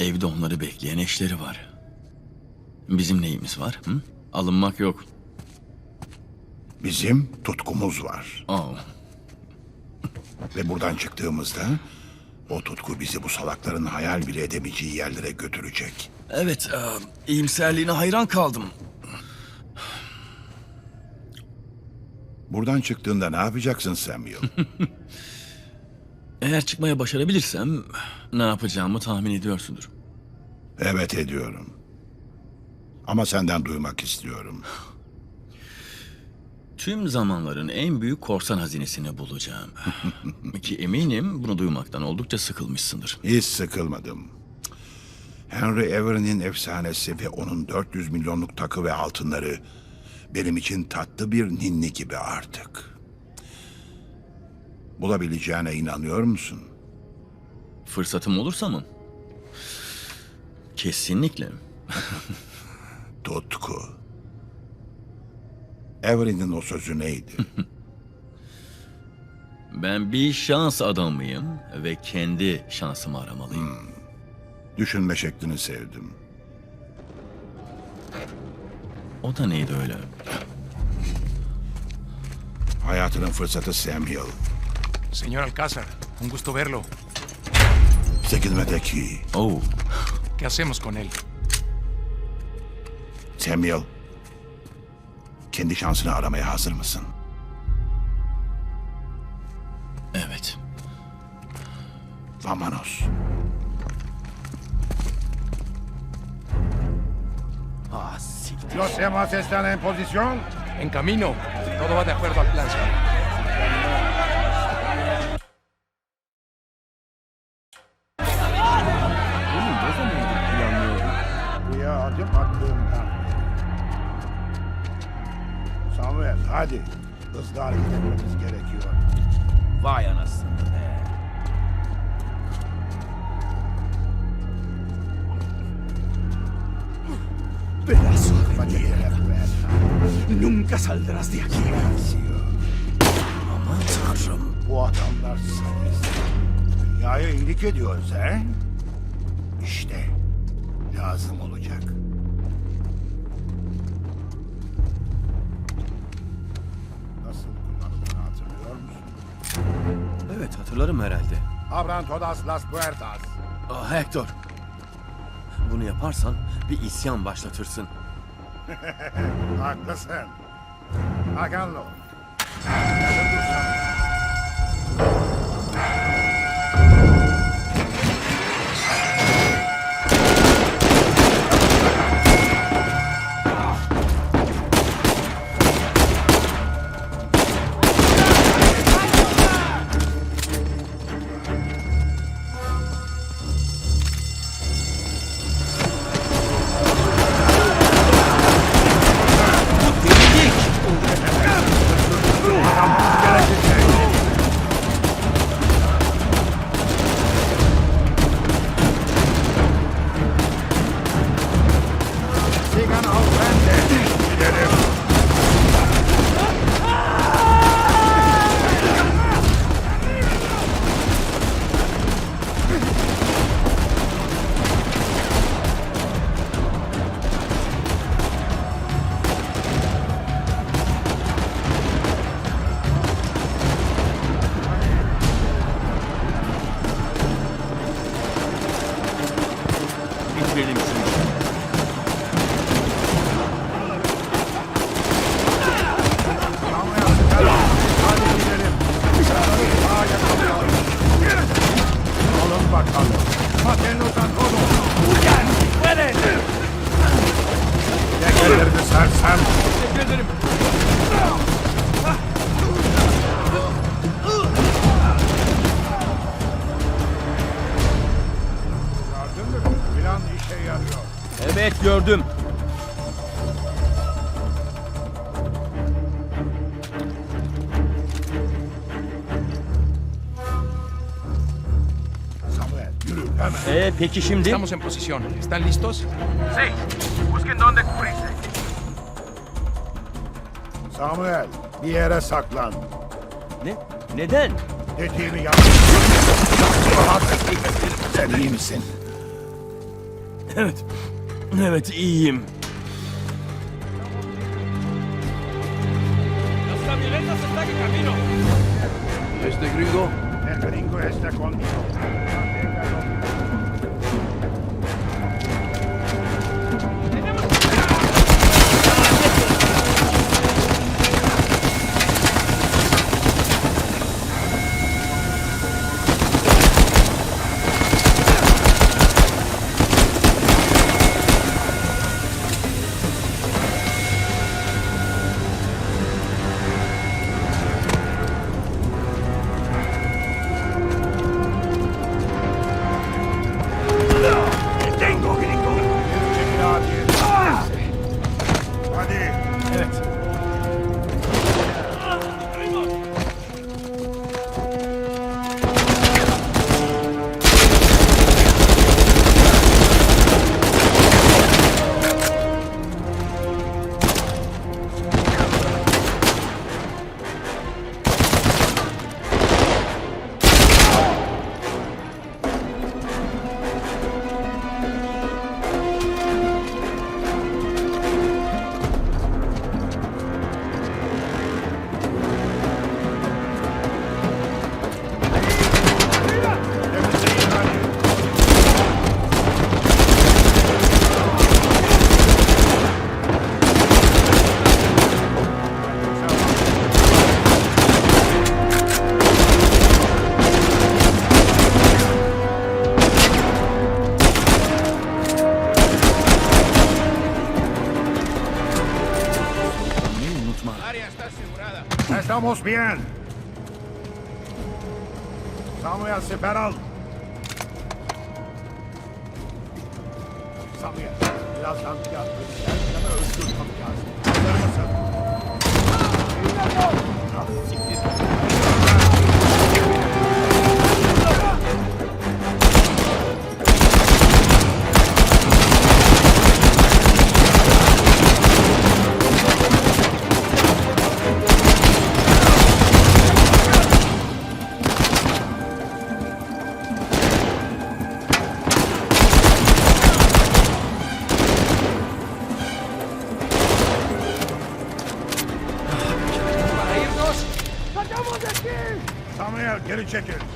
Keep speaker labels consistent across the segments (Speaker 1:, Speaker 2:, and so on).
Speaker 1: evde onları bekleyen eşleri var. Bizim neyimiz var? Hı? Alınmak yok.
Speaker 2: Bizim tutkumuz var.
Speaker 1: Oh,
Speaker 2: Ve buradan çıktığımızda o tutku bizi bu salakların hayal bile edemeyeceği yerlere götürecek.
Speaker 1: evet, e, iyimserliğine hayran kaldım.
Speaker 2: Buradan çıktığında ne yapacaksın Samuel?
Speaker 1: Eğer çıkmaya başarabilirsem ne yapacağımı tahmin ediyorsundur.
Speaker 2: evet ediyorum. Ama senden duymak istiyorum.
Speaker 1: Tüm zamanların en büyük korsan hazinesini bulacağım. Ki eminim bunu duymaktan oldukça sıkılmışsındır.
Speaker 2: Hiç sıkılmadım. Henry Everin'in efsanesi ve onun 400 milyonluk takı ve altınları benim için tatlı bir ninni gibi artık. Bulabileceğine inanıyor musun?
Speaker 1: Fırsatım olursa mı? Kesinlikle.
Speaker 2: Tutku. Everin'in o sözü neydi?
Speaker 1: Ben bir şans adamıyım ve kendi şansımı aramalıyım.
Speaker 2: Düşünme şeklini sevdim.
Speaker 1: O da neydi öyle?
Speaker 2: Hayatının fırsatı Samuel.
Speaker 3: Señor Alcázar, un gusto verlo.
Speaker 2: Çekilmedeki
Speaker 1: Oh,
Speaker 3: ¿Qué hacemos con él?
Speaker 2: Samuel. Kendi şansını aramaya hazır mısın?
Speaker 1: evet.
Speaker 2: Vamonos.
Speaker 1: Ah, siktir.
Speaker 4: Los demás están en posición.
Speaker 3: En camino. Todo va de acuerdo al plan, señor.
Speaker 1: Vay anasını be.
Speaker 5: Pedazo de
Speaker 4: fuerza.
Speaker 5: Nunca saldrás de aquí.
Speaker 1: Aman tanrım.
Speaker 4: Bu adamlar sadist. Dünyaya iyilik ediyoruz he? İşte lazım olacak.
Speaker 1: Evet hatırlarım herhalde.
Speaker 4: Abran todas las puertas.
Speaker 1: Ah, Hector. Bunu yaparsan bir isyan başlatırsın.
Speaker 4: Haklısın. Hakanlı ol.
Speaker 1: Evet gördüm.
Speaker 2: Samuel, yürü hemen.
Speaker 1: Ee peki şimdi?
Speaker 3: Estamos en posición. ¿Están listos?
Speaker 2: Samuel, bir yere saklan.
Speaker 1: Ne? Neden?
Speaker 2: Dediğimi yap. Sen iyi misin?
Speaker 1: Evet. Evet iyiyim.
Speaker 3: Este gringo.
Speaker 2: El gringo está conmigo. Estamos bien. Samuel siper al. Samuel, birazdan? Ah, siktir. Geri çekil.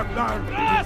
Speaker 2: Vurduramayacaklar. Onları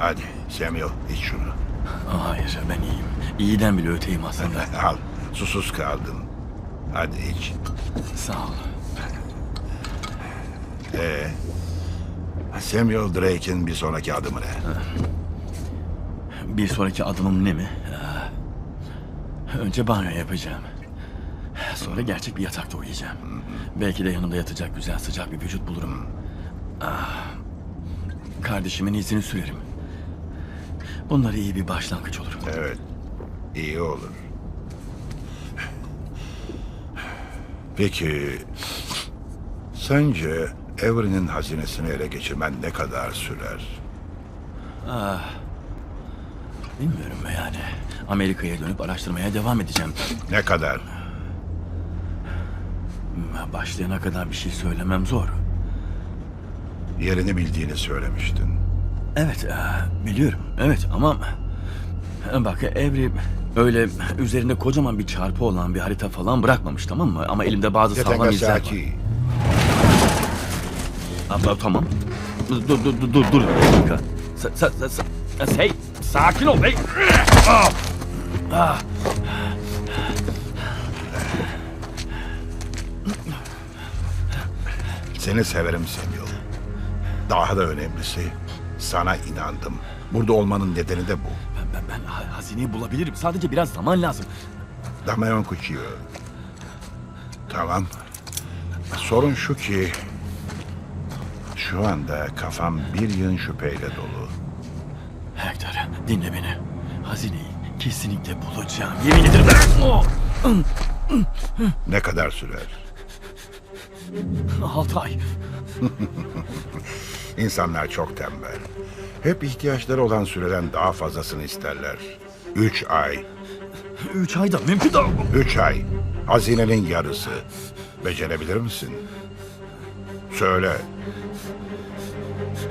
Speaker 2: Hadi Samuel iç şunu.
Speaker 1: Hayır ben iyiyim. İyiden bile öteyim aslında.
Speaker 2: Al. Susuz kaldın. Hadi iç.
Speaker 1: Sağ ol.
Speaker 2: Samuel Drake'in bir sonraki adımı ne?
Speaker 1: Bir sonraki adımım ne mi? Ah. Önce banyo yapacağım. Sonra gerçek bir yatakta uyuyacağım. Belki de yanımda yatacak güzel sıcak bir vücut bulurum. Ah. Kardeşimin izini sürerim. Bunlar iyi bir başlangıç olur.
Speaker 2: Evet. iyi olur. Peki... Sence Avery'nin hazinesini ele geçirmen ne kadar sürer?
Speaker 1: Bilmiyorum yani. Amerika'ya dönüp araştırmaya devam edeceğim.
Speaker 2: Ne kadar?
Speaker 1: Başlayana kadar bir şey söylemem zor.
Speaker 2: Yerini bildiğini söylemiştin.
Speaker 1: Evet, e, biliyorum. Evet ama... e, Bak Evri öyle üzerinde kocaman bir çarpı olan bir harita falan bırakmamış tamam mı? Ama elimde bazı sağlam izler var. Abla, tamam. Dur dur dur dur dur. Sa, sa, sa, sa- hey sakin ol hey. Ah! Ah!
Speaker 2: Seni severim Samuel. Daha da önemlisi sana inandım. Burada olmanın nedeni de bu.
Speaker 1: Ben, ben, ben ha- hazineyi bulabilirim. Sadece biraz zaman lazım.
Speaker 2: Damayon Kuchiyo. Tamam. Sorun şu ki... Şu anda kafam bir yığın şüpheyle dolu.
Speaker 1: Hector dinle beni. Hazineyi kesinlikle bulacağım. Yemin ederim. Oh!
Speaker 2: Ne kadar sürer?
Speaker 1: Altı ay.
Speaker 2: İnsanlar çok tembel. Hep ihtiyaçları olan süreden daha fazlasını isterler. Üç ay.
Speaker 1: Üç ayda mümkün değil.
Speaker 2: Üç ay. Hazinenin yarısı. Becerebilir misin? Söyle.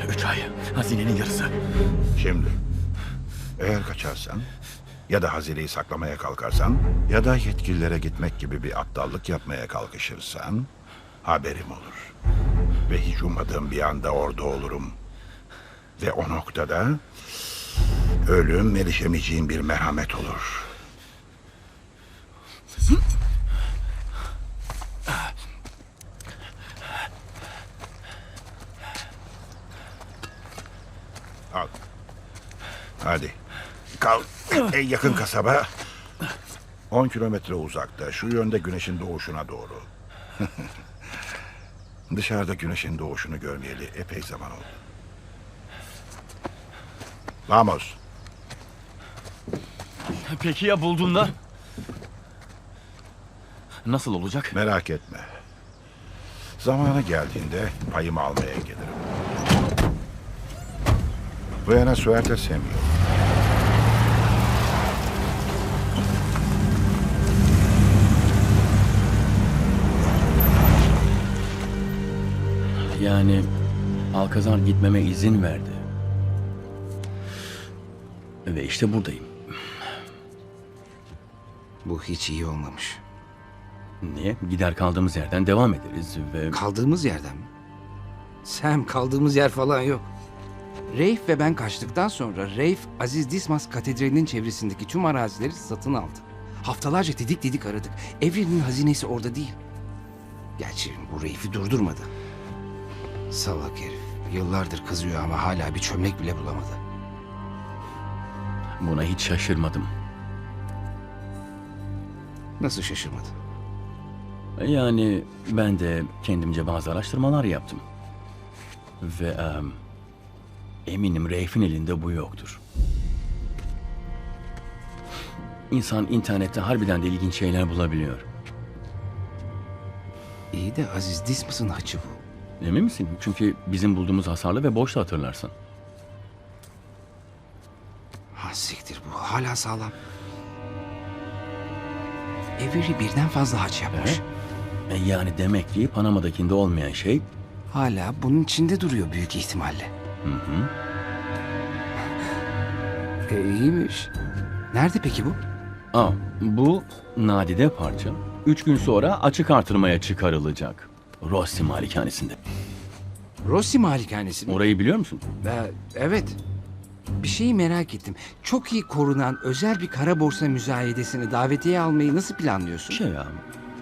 Speaker 1: Üç ay. Hazinenin yarısı.
Speaker 2: Şimdi. Eğer kaçarsan ya da hazineyi saklamaya kalkarsan ya da yetkililere gitmek gibi bir aptallık yapmaya kalkışırsan haberim olur. Ve hiç ummadığım bir anda orada olurum. Ve o noktada ölüm erişemeyeceğim bir merhamet olur. Al. Hadi. Kal. En yakın kasaba 10 kilometre uzakta. Şu yönde güneşin doğuşuna doğru. Dışarıda güneşin doğuşunu görmeyeli epey zaman oldu. Vamos.
Speaker 1: Peki ya bulduğunda? Nasıl olacak?
Speaker 2: Merak etme. Zamanı geldiğinde payımı almaya gelirim. Buena suerte Samuel.
Speaker 1: Yani Alkazar gitmeme izin verdi. Ve işte buradayım.
Speaker 6: Bu hiç iyi olmamış.
Speaker 1: Niye? Gider kaldığımız yerden devam ederiz ve...
Speaker 6: Kaldığımız yerden mi? Sam kaldığımız yer falan yok. Reif ve ben kaçtıktan sonra Reif Aziz Dismas Katedrali'nin çevresindeki tüm arazileri satın aldı. Haftalarca didik didik aradık. Evrenin hazinesi orada değil. Gerçi bu Reif'i durdurmadı. Salak herif. Yıllardır kızıyor ama hala bir çömlek bile bulamadı.
Speaker 1: Buna hiç şaşırmadım.
Speaker 6: Nasıl şaşırmadı?
Speaker 1: Yani ben de kendimce bazı araştırmalar yaptım. Ve em, eminim Reif'in elinde bu yoktur. İnsan internette harbiden de ilginç şeyler bulabiliyor.
Speaker 6: İyi de Aziz Dismas'ın haçı bu.
Speaker 1: Emin misin? Çünkü bizim bulduğumuz hasarlı ve boştu hatırlarsan.
Speaker 6: Ha siktir bu hala sağlam. Avery birden fazla haç yapmış.
Speaker 1: E yani demek ki Panama'dakinde olmayan şey
Speaker 6: Hala bunun içinde duruyor büyük ihtimalle.
Speaker 1: Hı hı.
Speaker 6: E, iyiymiş. Nerede peki bu?
Speaker 1: Aa, bu nadide parça üç gün sonra açık artırmaya çıkarılacak. Rossi malikanesinde.
Speaker 6: Rossi malikanesi mi?
Speaker 1: Orayı biliyor musun?
Speaker 6: E, evet. bir şeyi merak ettim. Çok iyi korunan özel bir kara borsa müzayedesini davetiye almayı nasıl planlıyorsun?
Speaker 1: Şey ya,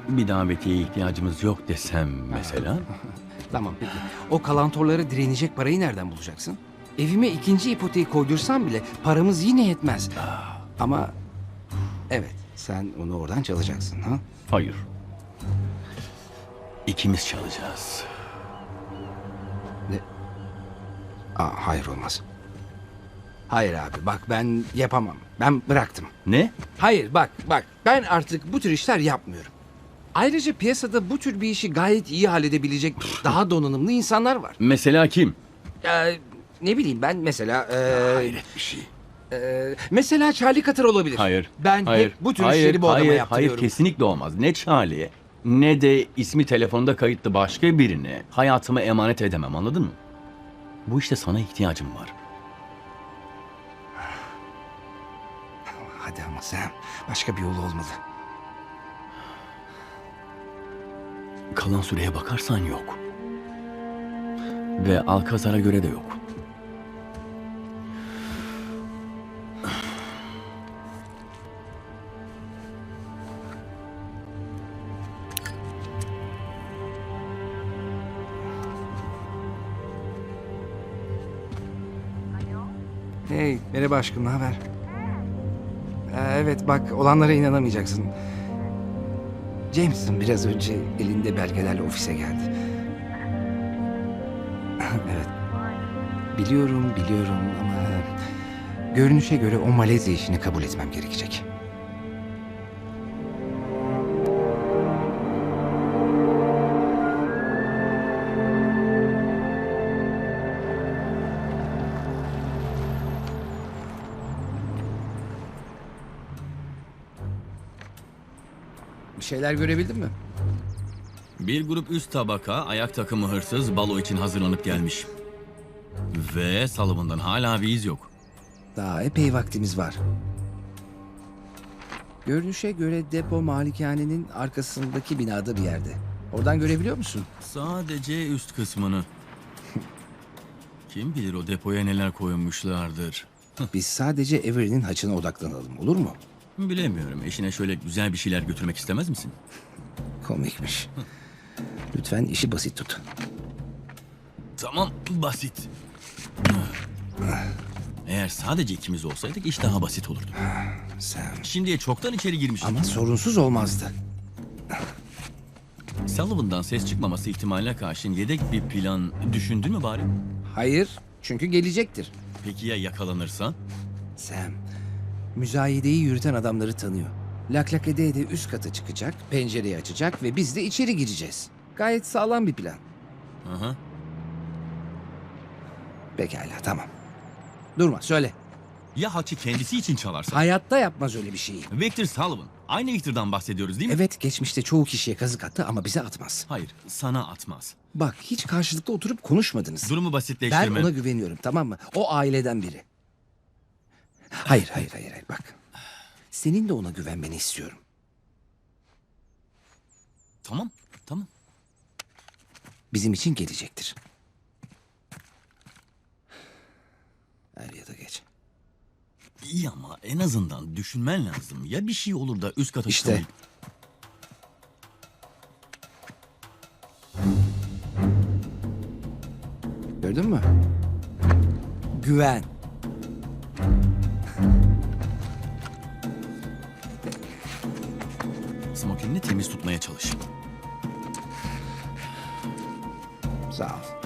Speaker 1: bir davetiye ihtiyacımız yok desem mesela.
Speaker 6: Tamam peki. O kalantorlara direnecek parayı nereden bulacaksın? Evime ikinci ipoteği koydursam bile paramız yine yetmez. Ama evet sen onu oradan çalacaksın ha?
Speaker 1: Hayır. İkimiz çalacağız.
Speaker 6: Aa, hayır olmaz. Hayır abi bak ben yapamam. Ben bıraktım.
Speaker 1: Ne?
Speaker 6: Hayır bak bak ben artık bu tür işler yapmıyorum. Ayrıca piyasada bu tür bir işi gayet iyi halledebilecek daha donanımlı insanlar var.
Speaker 1: Mesela kim?
Speaker 6: Ee, ne bileyim ben mesela e,
Speaker 1: Hayret bir şey.
Speaker 6: e, mesela Charlie Cutter olabilir.
Speaker 1: Hayır.
Speaker 6: Ben
Speaker 1: hayır,
Speaker 6: hep bu tür
Speaker 1: hayır,
Speaker 6: işleri bu adama
Speaker 1: hayır,
Speaker 6: yaptırıyorum.
Speaker 1: Hayır kesinlikle olmaz. Ne Charlie'ye ne de ismi telefonda kayıtlı başka birine hayatımı emanet edemem anladın mı? Bu işte sana ihtiyacım var.
Speaker 6: Hadi ama sen başka bir yolu olmalı.
Speaker 1: Kalan süreye bakarsan yok. Ve Alkazar'a göre de yok.
Speaker 6: Merhaba aşkım ne haber? Ee, evet bak olanlara inanamayacaksın. Jameson biraz önce elinde belgelerle ofise geldi. evet. Biliyorum biliyorum ama görünüşe göre o Malezya işini kabul etmem gerekecek. Şeyler görebildin mi?
Speaker 1: Bir grup üst tabaka ayak takımı hırsız balo için hazırlanıp gelmiş. Ve Salomon'dan hala bir iz yok.
Speaker 6: Daha epey vaktimiz var. Görünüşe göre depo malikanenin arkasındaki binada bir yerde. Oradan görebiliyor musun?
Speaker 1: Sadece üst kısmını. Kim bilir o depoya neler koymuşlardır.
Speaker 6: Biz sadece Avery'nin haçına odaklanalım olur mu?
Speaker 1: Bilemiyorum. Eşine şöyle güzel bir şeyler götürmek istemez misin?
Speaker 6: Komikmiş. Lütfen işi basit tut.
Speaker 1: Tamam, basit. Eğer sadece ikimiz olsaydık iş daha basit olurdu.
Speaker 6: Sen.
Speaker 1: Şimdiye çoktan içeri girmiştik.
Speaker 6: Ama sorunsuz olmazdı.
Speaker 1: Sullivan'dan ses çıkmaması ihtimaline karşın yedek bir plan düşündün mü bari?
Speaker 6: Hayır, çünkü gelecektir.
Speaker 1: Peki ya yakalanırsan?
Speaker 6: Sam, müzayedeyi yürüten adamları tanıyor. Lak lak ede ede üst kata çıkacak, pencereyi açacak ve biz de içeri gireceğiz. Gayet sağlam bir plan.
Speaker 1: Aha.
Speaker 6: Pekala, tamam. Durma, söyle.
Speaker 1: Ya haçı kendisi için çalarsa?
Speaker 6: Hayatta yapmaz öyle bir şeyi.
Speaker 1: Victor Sullivan. Aynı Victor'dan bahsediyoruz değil mi?
Speaker 6: Evet, geçmişte çoğu kişiye kazık attı ama bize atmaz.
Speaker 1: Hayır, sana atmaz.
Speaker 6: Bak, hiç karşılıklı oturup konuşmadınız.
Speaker 1: Durumu
Speaker 6: Ben
Speaker 1: basitleştirme.
Speaker 6: ona güveniyorum, tamam mı? O aileden biri. Hayır, hayır, hayır, hayır. Bak. Senin de ona güvenmeni istiyorum.
Speaker 1: Tamam, tamam.
Speaker 6: Bizim için gelecektir. Er ya da geç.
Speaker 1: İyi ama en azından düşünmen lazım. Ya bir şey olur da üst kata
Speaker 6: İşte.
Speaker 1: çıkamayıp-
Speaker 6: Gördün mü? Güven.
Speaker 1: Çalış.
Speaker 6: Sağ ol.